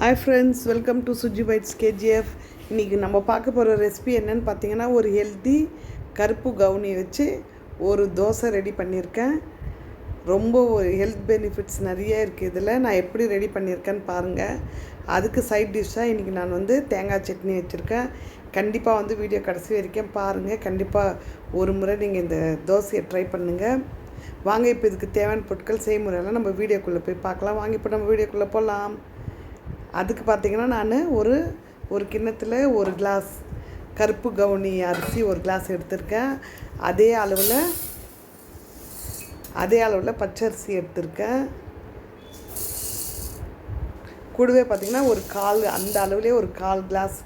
Hi friends welcome to Suji bites KGF இன்றைக்கி நம்ம பார்க்க போகிற ரெசிபி என்னென்னு பார்த்தீங்கன்னா ஒரு ஹெல்த்தி கருப்பு கவுனி வச்சு ஒரு தோசை ரெடி பண்ணியிருக்கேன். ரொம்ப ஒரு ஹெல்த் பெனிஃபிட்ஸ் நிறைய இருக்குது இதில். நான் எப்படி ரெடி பண்ணியிருக்கேன்னு பாருங்கள் அதுக்கு சைட் டிஷ்ஷாக இன்றைக்கி நான் வந்து தேங்காய் சட்னி வச்சுருக்கேன். கண்டிப்பாக வந்து வீடியோ கடைசி வரைக்கும் பாருங்கள் கண்டிப்பாக ஒரு முறை நீங்கள் இந்த தோசையை ட்ரை பண்ணுங்கள் வாங்க இப்போ இதுக்கு தேவையான பொருட்கள் செய்முறையெல்லாம் நம்ம வீடியோக்குள்ளே போய் பார்க்கலாம். வாங்க இப்போ நம்ம வீடியோக்குள்ளே போகலாம் அதுக்கு பார்த்திங்கன்னா நான் ஒரு ஒரு கிண்ணத்தில் ஒரு கிளாஸ் கருப்பு கவுனி அரிசி ஒரு கிளாஸ் எடுத்திருக்கேன். அதே அளவில் அதே அளவில் பச்சரிசி எடுத்திருக்கேன். கூடவே பார்த்திங்கன்னா ஒரு கால் அந்த அளவுலேயே ஒரு கால் கிளாஸ்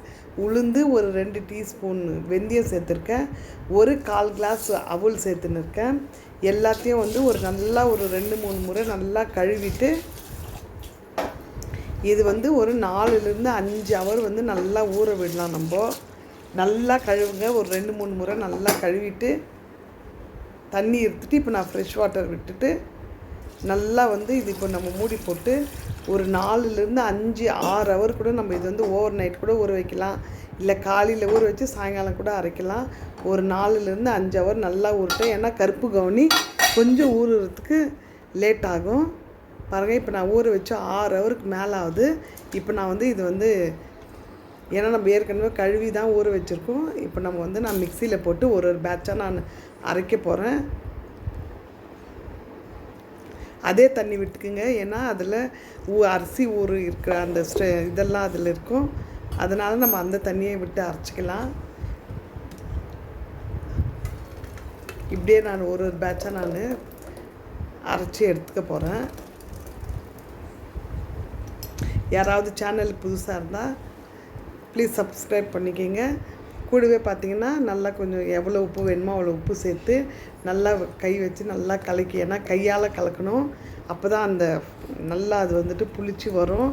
உளுந்து ஒரு ரெண்டு டீஸ்பூன் வெந்தயம் சேர்த்துருக்கேன். ஒரு கால் கிளாஸ் அவுள் சேர்த்துன்னு இருக்கேன். எல்லாத்தையும் வந்து ஒரு நல்லா ஒரு ரெண்டு மூணு முறை நல்லா கழுவிட்டு இது வந்து ஒரு நாலுலேருந்து அஞ்சு அவர் வந்து நல்லா ஊற விடலாம் நம்ம. நல்லா கழுவுங்க. ஒரு ரெண்டு மூணு முறை நல்லா கழுவிட்டு தண்ணி எடுத்துகிட்டு இப்போ நான் ஃப்ரெஷ் வாட்டர் விட்டுட்டு நல்லா வந்து இது இப்போ நம்ம மூடி போட்டு ஒரு நாலுலேருந்து அஞ்சு ஆறு ஹவர் கூட நம்ம இது வந்து ஓவர் நைட் கூட ஊற வைக்கலாம். இல்லை காலையில் ஊற வச்சு சாயங்காலம் கூட அரைக்கலாம். ஒரு நாலுலேருந்து அஞ்சு ஹவர் நல்லா ஊறட்டும் ஏன்னா கருப்பு கவுனி கொஞ்சம் ஊறுறதுக்கு லேட் ஆகும். பாருங்கள் இப்போ நான் ஊற வச்சு ஆறு ஹவருக்கு மேலே ஆகுது இப்போ நான் வந்து இது வந்து ஏன்னா நம்ம ஏற்கனவே கழுவி தான் ஊற வச்சுருக்கோம். இப்போ நம்ம வந்து நான் மிக்சியில் போட்டு ஒரு ஒரு பேட்சாக நான் அரைக்க போகிறேன் அதே தண்ணி விட்டுக்குங்க. ஏன்னா அதில் ஊ அரிசி ஊறு இருக்கிற அந்த ஸ்டே இதெல்லாம் அதில் இருக்கும். அதனால் நம்ம அந்த தண்ணியை விட்டு அரைச்சிக்கலாம். இப்படியே நான் ஒரு ஒரு பேட்சாக நான் அரைச்சி எடுத்துக்க போகிறேன் யாராவது சேனல் புதுசாக இருந்தால் ப்ளீஸ் சப்ஸ்கிரைப் பண்ணிக்கோங்க. கூடவே பார்த்தீங்கன்னா நல்லா கொஞ்சம் எவ்வளோ உப்பு வேணுமோ அவ்வளோ உப்பு சேர்த்து நல்லா கை வச்சு நல்லா கலக்கி ஏன்னா கையால் கலக்கணும். அப்போ தான் அந்த நல்லா அது வந்துட்டு புளிச்சு வரும்.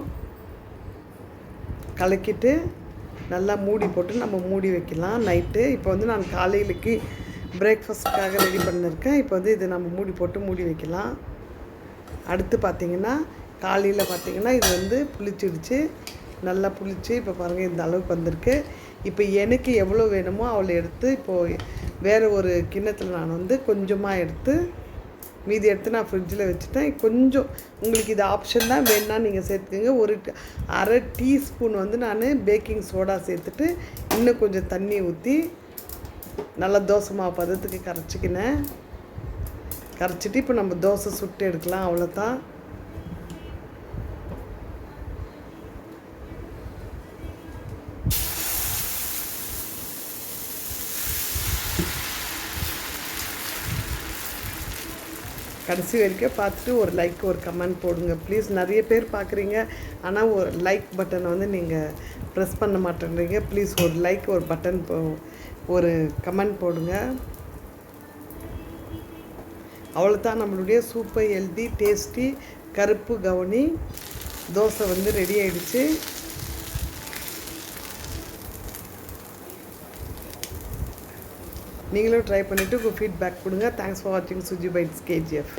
கலக்கிட்டு நல்லா மூடி போட்டு நம்ம மூடி வைக்கலாம். நைட்டு இப்போ வந்து நான் காலையிலக்கு பிரேக்ஃபாஸ்ட்டுக்காக ரெடி பண்ணியிருக்கேன் இப்போ வந்து இது நம்ம மூடி போட்டு மூடி வைக்கலாம். அடுத்து பார்த்திங்கன்னா காலையில் பார்த்திங்கன்னா இது வந்து புளிச்சிடுச்சு. நல்லா புளிச்சு இப்போ பாருங்கள் இந்த அளவுக்கு வந்திருக்கு. இப்போ எனக்கு எவ்வளோ வேணுமோ அவளை எடுத்து இப்போது வேறு ஒரு கிண்ணத்தில் நான் வந்து கொஞ்சமாக எடுத்து மீதி எடுத்து நான் ஃப்ரிட்ஜில் வச்சுட்டேன். கொஞ்சம் உங்களுக்கு இது ஆப்ஷன் தான் வேணுன்னா நீங்கள் சேர்த்துக்கோங்க. ஒரு அரை டீஸ்பூன் வந்து நான் பேக்கிங் சோடா சேர்த்துட்டு இன்னும் கொஞ்சம் தண்ணி ஊற்றி நல்லா தோசை மாவு பதத்துக்கு கரைச்சிக்கினேன். கரைச்சிட்டு இப்போ நம்ம தோசை சுட்டு எடுக்கலாம். அவ்வளோதான் கடைசி வரைக்கும் பார்த்துட்டு ஒரு லைக் ஒரு கமெண்ட் போடுங்க. ப்ளீஸ் நிறைய பேர் பார்க்குறீங்க. ஆனால் ஒரு லைக் பட்டனை வந்து நீங்கள் ப்ரெஸ் பண்ண மாட்டேன்றீங்க. ப்ளீஸ் ஒரு லைக் ஒரு பட்டன் போ ஒரு கமெண்ட் போடுங்க. அவ்வளோதான் நம்மளுடைய சூப்பர் ஹெல்தி டேஸ்டி கருப்பு கவுனி. தோசை வந்து ரெடி ஆகிடுச்சு நீங்களும் ட்ரை பண்ணிவிட்டு உங்கள் ஃபீட்பேக் கொடுங்க. தேங்க்ஸ் ஃபார் வாட்சிங் சுஜி பைட்ஸ் கேஜிஎஃப்